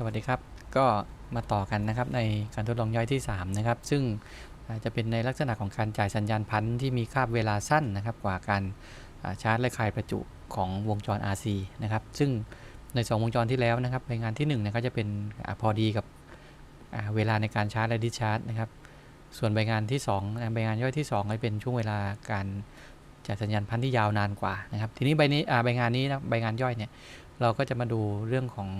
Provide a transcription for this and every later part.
สวัสดีครับ ก็มาต่อกันนะครับในการทดลองย่อยที่ 3 นะครับ ซึ่งจะเป็นในลักษณะของการจ่ายสัญญาณพันธุ์ที่มีคาบเวลาสั้นนะครับ กว่าการชาร์จและคลายประจุของวงจร RC นะครับ ซึ่งใน 2 วงจรที่แล้วนะครับใบงานที่1นี่ยก็จะเป็นอพอดีกับเวลาในการชาร์จและดิชาร์จนะครับ ส่วนใบงานที่2นะใบงานย่อยที่2ก็เป็นช่วงเวลาการจ่ายสัญญาณพันธุ์ที่ยาวนานกว่านะครับ ทีนี้ใบนี้ใบงานนี้นะใบงานย่อยเนี่ยเราก็จะมาดูเรื่องของ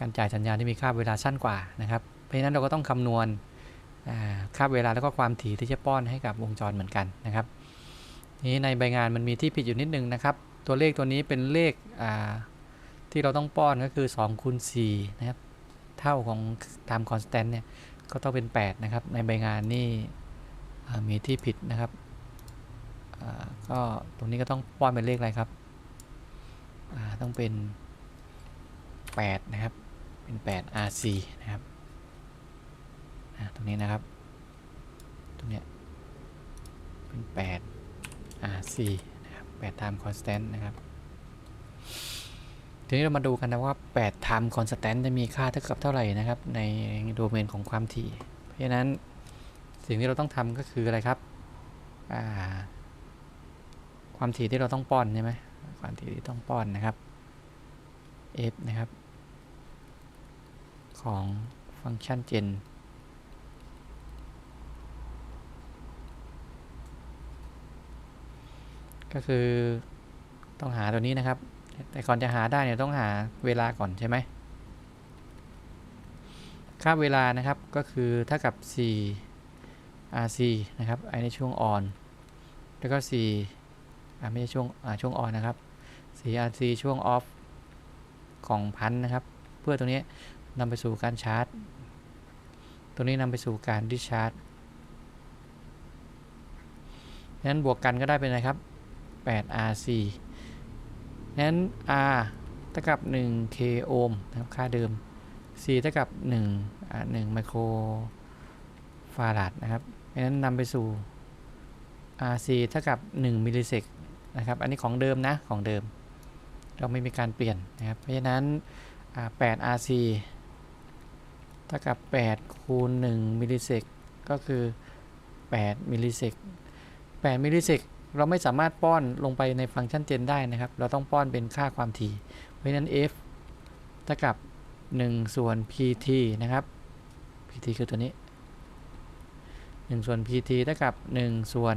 การจ่ายสัญญาณที่มีค่าเวลาสั้นกว่านะครับ เพราะฉะนั้นเราก็ต้องคำนวณอ่าค่าเวลาแล้วก็ความถี่ที่จะป้อนให้กับวงจรเหมือนกันนะครับนี้ในใบงานมันมีที่ผิดอยู่นิดนึงนะครับ ตัวเลขตัวนี้เป็นเลขที่เราต้องป้อนก็คือ2คูณ4นะครับ เท่าของ time constant เนี่ยก็ต้องเป็น 8 นะครับ ในใบงานนี่มีที่ผิดนะครับก็ตรงนี้ก็ต้องป้อนเป็นเลขอะไรครับต้องเป็น 8 นะครับ เป็น8 RC นะครับตรงนี้นะครับ ตรงเนี้ยเป็น8 RC นะครับ8 time constant นะครับทีนี้เรามาดูกันนะว่า 8 time constant จะมีค่าเท่ากับเท่าไหร่นะครับ ในโดเมนของความถี่ เพราะฉะนั้นสิ่งที่เราต้องทำก็คืออะไรครับ ความถี่ที่เราต้องป้อนใช่ไหมความถี่ที่ต้องป้อนนะครับ f นะครับ ของฟังก์ชัน gen ก็คือต้องหาตัวนี้นะครับ แต่ก่อนจะหาได้เนี่ยต้องหาเวลาก่อนใช่ไหมค่าเวลานะครับก็คือเท่ากับ 4 rc นะครับไอในช่วง on แล้วก็4อ่าไม่ใช่ช่วงอ่าช่วง on นนะครับ 4 rc ช่วง off ของพันนะครับ เพื่อตรงนี้ นำไปสู่การชาร์จตรงนี้นำไปสู่การดิชาร์จนั้นบวกกันก็ได้เป็นอะไรครับ 8 RC นั้น R เท่ากับ 1 k โอห์มนะครับค่าเดิม C เท่ากับ1อ่า1ไมโครฟาราดนะครับเพราะฉะนั้นนำไปสู่ RC เท่ากับ 1มิลลิเซกนะครับ อันนี้ของเดิมนะ ของเดิม เราไม่มีการเปลี่ยนนะครับ เพราะฉะนั้น 8 RC เท่ากับ 8 คูณ 1 มิลลิเซกก็คือ 8 มิลลิเซก8 มิลลิเซกเราไม่สามารถป้อนลงไปในฟังก์ชันเจนได้นะครับ เราต้องป้อนเป็นค่าความถี่ เพราะฉะนั้น f เท่ากับ 1 ส่วน pt นะครับ pt คือตัวนี้ 1 ส่วน pt เท่ากับ 1 ส่วน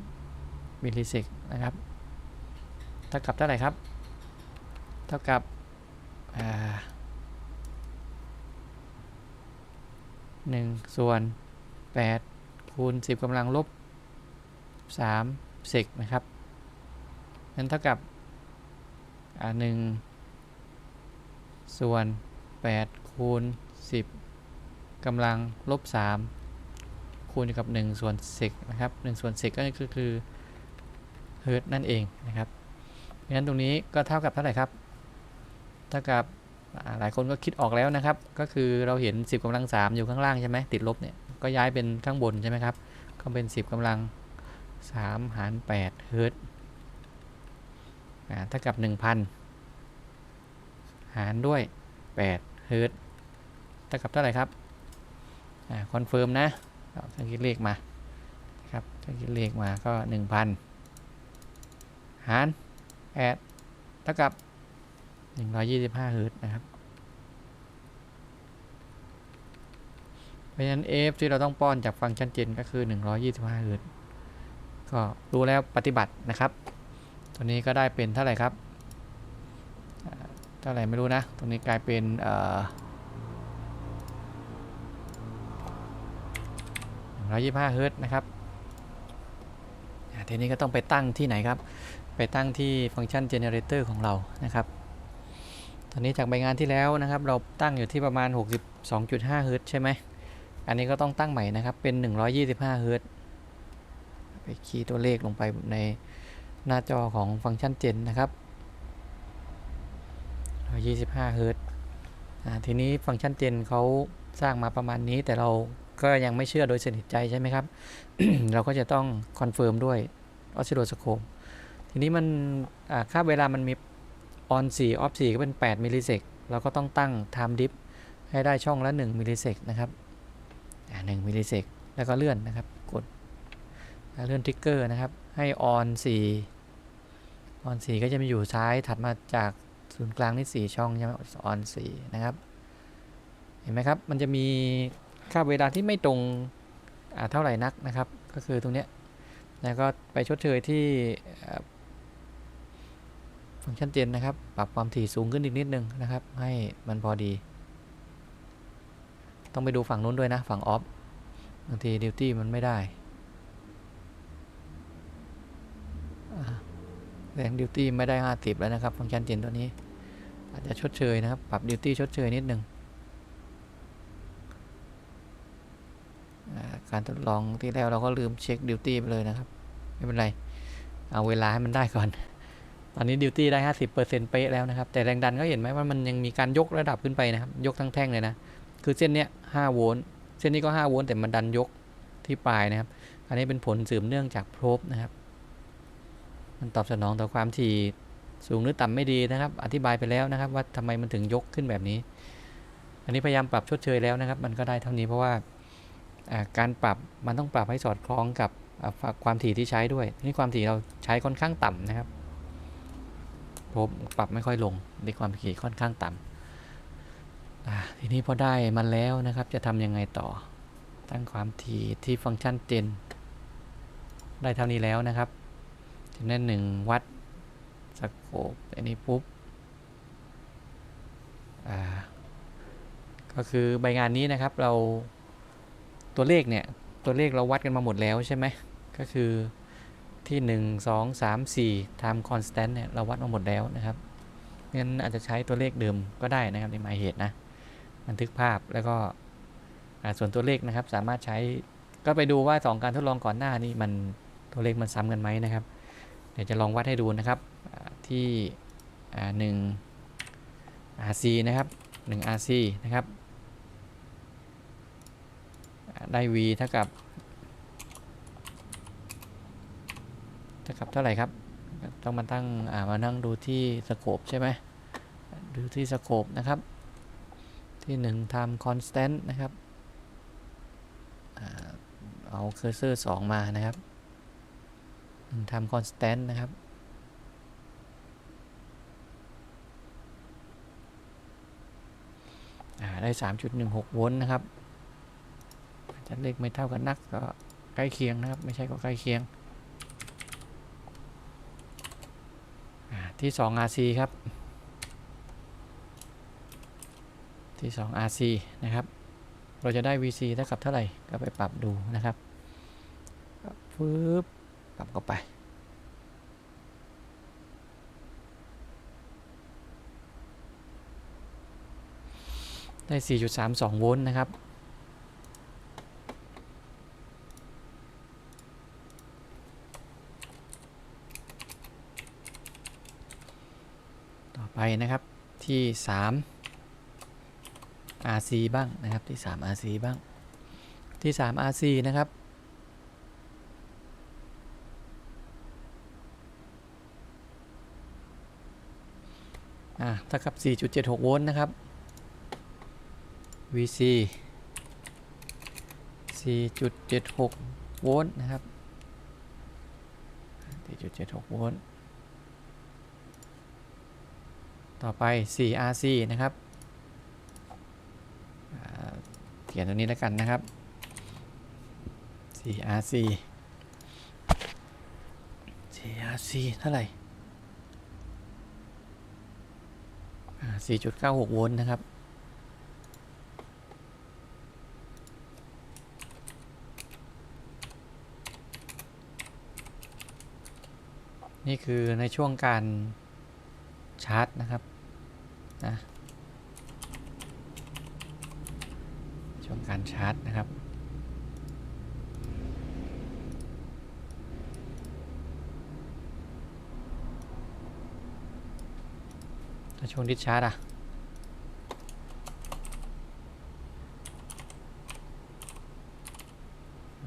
8 มิลลิเซกนะครับ เท่ากับเท่าไหร่ครับ เท่ากับอ่า หนึ่งส่วนแปดคูณสิบกำลังลบสามเซกนะครับนั้นเท่ากับหนึ่งส่วนแปดคูณสิบกำลังลบสามคูณกับหนึ่งส่วนเซกนะครับหนึ่งส่วนเซกก็คือคือเฮิร์ตนั่นเองนะครับงั้นตรงนี้ก็เท่ากับเท่าไหร่ครับ เท่ากับ หลายคนก็คิดออกแล้วนะครับ ก็คือเราเห็น 10กำลัง 3 อยู่ข้างล่างใช่ไหมติดลบเนี่ยก็ย้ายเป็นข้างบนใช่ไหมครับ ก็เป็น 10กำลัง 3 หาร8เฮิร์ตซ์อ่าเท่ากับ 1,000 หารด้วย8เฮิร์ตเท่ากับเท่าไหร่ครับคอนเฟิร์มนะเอาเครื่องคิดเลขมาครับเครื่องคิดเลขมาก็ 1,000 หาร8เท่ากับ 125เฮิร์ตนะครับ เพราะฉะนั้น f ที่เราต้องป้อนจากฟังก์ชันเจนก็คือ 125เฮิร์ตก็รู้แล้วปฏิบัตินะครับ ตัวนี้ก็ได้เป็นเท่าไหร่ครับ เท่าไหร่ไม่รู้นะตรงนี้กลายเป็นเอ่อ125เฮิร์ตนะครับทีนี้ก็ต้องไปตั้งที่ไหนครับ ไปตั้งที่ฟังก์ชัน generator ของเรานะครับ อนนี้จากใบงานที่แล้วนะครับ เราตั้งอยู่ที่ประมาณ 62.5เฮิรตใช่ไหม อันนี้ก็ต้องตั้งใหม่นะครับ เป็น 125เฮิรตไปคีย์ตัวเลขลงไปในหน้าจอของฟังก์ชันเจนนะครับ125เฮิรตซ์อ่าทีนี้ฟังก์ชันเจนเขาสร้างมาประมาณนี้ แต่เราก็ยังไม่เชื่อโดยสนิทใจใช่ไหมครับ เราก็จะต้องคอนเฟิร์มด้วยออสซิโลสโคปทีนี้มันอ่าค่าเวลามันมี on 4 off 4 ก็เป็น 8 มิลลิเซกเราก็ต้องตั้ง time diff ให้ได้ช่องละ 1 มิลลิเซกนะครับอ่า1มิลลิเซกแล้วก็เลื่อนนะครับ กด เลื่อนทริกเกอร์นะครับ ให้ on 4 on 4 ก็จะมาอยู่ซ้ายถัดมาจากศูนย์กลางนี่4ช่องใช่ไหม on 4 นะครับ เห็นไหมครับ มันจะมีค่าเวลาที่ไม่ตรงอ่าเท่าไหร่นักนะครับ ก็คือตรงเนี้ยแล้วก็ไปชดเชยที่ ฟังก์ชันเจนนะครับ ปรับความถี่สูงขึ้นอีกนิดนึงนะครับ ให้มันพอดี ต้องไปดูฝั่งนู้นด้วยนะ ฝั่งออฟบางทีดิวตี้มันไม่ได้แรงดิวตี้ไม่ได้ 50 แล้วนะครับ ฟังก์ชันเจนตัวนี้ อาจจะชดเชยนะครับ ปรับดิวตี้ชดเชยนิดนึงการทดลองที่แล้วเราก็ลืมเช็คดิวตี้ไปเลยนะครับ ไม่เป็นไร เอาเวลาให้มันได้ก่อน ตอนนี้ดิวตี้ได้50%เป๊ะแล้วนะครับ แต่แรงดันก็เห็นไหมว่ามันยังมีการยกระดับขึ้นไปนะครับ ยกทั้งแท่งเลยนะ คือเส้นเนี้ย5โวลต์ เส้นนี้ก็5โวลต์แต่มันดันยกที่ปลายนะครับ อันนี้เป็นผลสืบเนื่องจากโพรบนะครับ มันตอบสนองต่อความถี่สูงหรือต่ำไม่ดีนะครับ อธิบายไปแล้วนะครับ ว่าทำไมมันถึงยกขึ้นแบบนี้ อันนี้พยายามปรับชดเชยแล้วนะครับ มันก็ได้เท่านี้เพราะว่าการปรับมันต้องปรับให้สอดคล้องกับความถี่ที่ใช้ด้วย นี่ความถี่เราใช้ค่อนข้างต่ำนะครับ ผมปรับไม่ค่อยลงในความถี่ค่อนข้างต่ำทีนี้พอได้มันแล้วนะครับจะทำยังไงต่อ ตั้งความถี่ที่ฟังก์ชันเจน ได้เท่านี้แล้วนะครับทีนี้หนึ่งวัดสโคปอันนี้ปุ๊บก็คือใบงานนี้นะครับเราตัวเลขเนี่ย ตัวเลขเราวัดกันมาหมดแล้วใช่ไหมก็คือ ที่ 1 2 3 4 time constant เนี่ยเราวัดมาหมดแล้วนะครับงั้นอาจจะใช้ตัวเลขเดิมก็ได้นะครับในหมายเหตุนะบันทึกภาพแล้วก็ส่วนตัวเลขนะครับ สามารถใช้ก็ไปดูว่า 2 การทดลองก่อนหน้านี้มันตัวเลขมันซ้ำกันไหมนะครับ เดี๋ยวจะลองวัดให้ดูนะครับอ่าที่อ่า1 RC นะครับ1 RC นะครับได้ v เท่ากับ เท่ากับเท่าไหร่ครับ ต้องมาตั้งอ่ามานั่งดูที่สโคปใช่ไหมดูที่สโคปนะครับ ที่1 time constant นะครับอเอาเคอร์เซอร์ 2 มานะครับ1 time constant นะครับอ่าได้ 3.16 โวลต์นะครับจะเลขไม่เท่ากันนักก็ใกล้เคียงนะครับ ไม่ใช่ก็ใกล้เคียง ที่2 RC ครับ ที่2 RC นะครับ เราจะได้ VC เท่ากับเท่าไหร่ ก็ไปปรับดูนะครับฟืบปรับเข้าไป ได้ 4.32 โวลต์นะครับ ต่อไป นะครับที่ 3 RC บ้างนะครับที่ 3 RC บ้างที่ 3 RC นะครับอ่าเท่ากับ 4.76 โวลต์นะครับ VC 4.76 โวลต์นะครับ 4.76 โวลต์ ต่อไป 4RC นะครับเขียนตรงนี้แล้วกันนะครับ 4RC 4RC เท่าไหร่4.96 โวลต์นะครับ นี่คือในช่วงการ ชาร์จนะครับนะช่วงการชาร์จนะครับถ้าช่วงดิสชาร์จอะ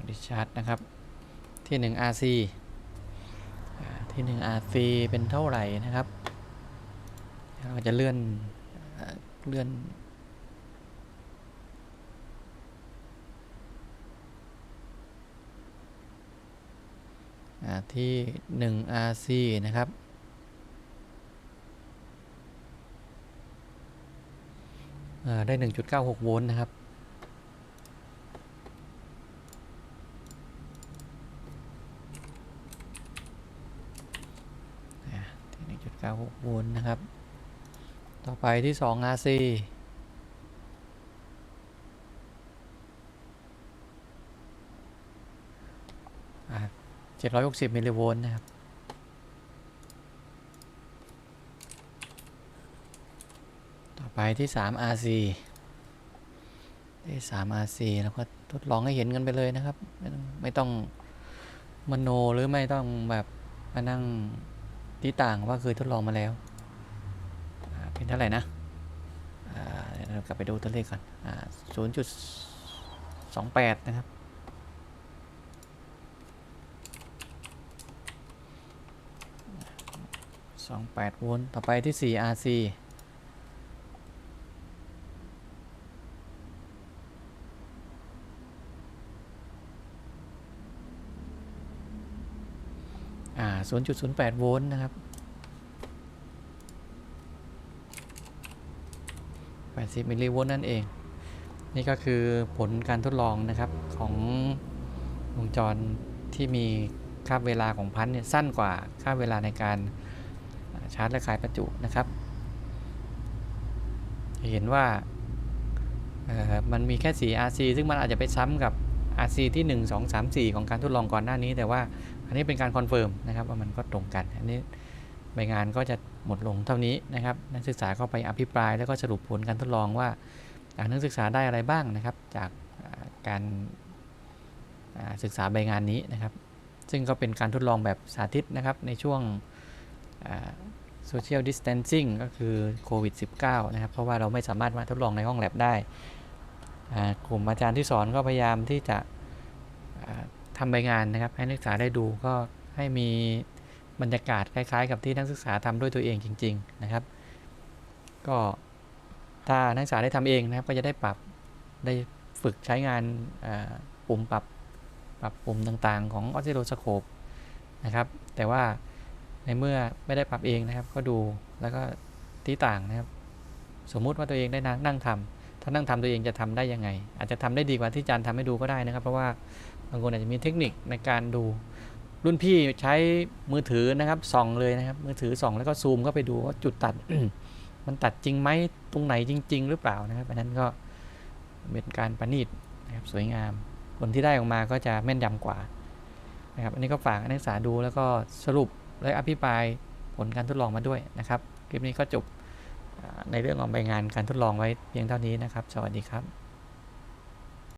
ดิชาร์จนะครับที่ 1 RC ที่ 1 RC เป็นเท่าไหร่นะครับ เราจะเลื่อนเลื่อนอที่ 1 RC นะครับ ได้ 1.96 โวลต์นะครับอ่าที่1.96 โวลต์นะครับ ต่อไปที่2 RC อ่า760มิลลิโวลต์นะครับ ต่อไปที่3 RC ที่3 RC แล้วก็ทดลองให้เห็นกันไปเลยนะครับไม่ต้องไม่ต้องมโนหรือไม่ต้องแบบมานั่งที่ต่างว่าเคยทดลองมาแล้ว เป็นเท่าไหร่นะเดี๋ยวเรากลับไปดูตัวเลขก่อนอ่า0.28นะครับ28โวลต์ ต่อไปที่4 RC อ่า0.08 โวลต์นะครับ 80มิลลิโวลต์นั่นเอง นี่ก็คือผลการทดลองนะครับของวงจรที่มีค่าเวลาของพันธุ์เนี่ยสั้นกว่าค่าเวลาในการชาร์จและขายประจุนะครับ เห็นว่ามันมีแค่4 RC ซึ่งมันอาจจะไปซ้ำกับ RC ที่ 1 2 3 4 ของการทดลองก่อนหน้านี้ แต่ว่าอันนี้เป็นการคอนเฟิร์มนะครับว่ามันก็ตรงกัน อันนี้ ใบงานก็จะหมดลงเท่านี้นะครับ นักศึกษาก็ไปอภิปรายแล้วก็สรุปผลการทดลองว่านักศึกษาได้อะไรบ้างนะครับ จากการศึกษาใบงานนี้นะครับ ซึ่งก็เป็นการทดลองแบบสาธิตนะครับในช่วงโซเชียลดิส a ทนซิ่งก็คือโควิด -19 นะครับ เพราะว่าเราไม่สามารถมาทดลองในห้องแลบได้กลุ่มอาจารย์ที่สอนก็พยายามที่จะทำใบงานนะครับ ให้นักศึกษาได้ดูก็ให้มี บรรยากาศคล้ายๆ กับที่นักศึกษาทำด้วยตัวเองจริง ๆนะครับ ก็ถ้านักศึกษาได้ทำเองนะครับ ก็จะได้ปรับได้ฝึกใช้งานปุ่มปรับปรับปุ่มต่างๆ ของออสซิโลสโคปนะครับ แต่ว่าในเมื่อไม่ได้ปรับเองนะครับ ก็ดูแล้วก็ที่ต่างนะครับ สมมุติว่าตัวเองได้นั่งนั่งทำถ้านั่งทำตัวเองจะทำได้ยังไง อาจจะทำได้ดีกว่าที่อาจารย์ทำให้ดูก็ได้นะครับ เพราะว่าบางคนอาจจะมีเทคนิคในการดู รุ่นพี่ใช้มือถือนะครับส่องเลยนะครับ มือถือส่องแล้วก็ซูมเข้าไปดูว่าจุดตัด มันตัดจริงไหมตรงไหนจริง ๆ หรือเปล่านะครับอันนั้นก็เป็นการประณีตนะครับสวยงาม ผลที่ได้ออกมาก็จะแม่นยำกว่านะครับ อันนี้ก็ฝากนักศึกษาดูแล้วก็สรุปและอภิปรายผลการทดลองมาด้วยนะครับ คลิปนี้ก็จบในเรื่องของใบงานการทดลองไว้เพียงเท่านี้นะครับ สวัสดีครับ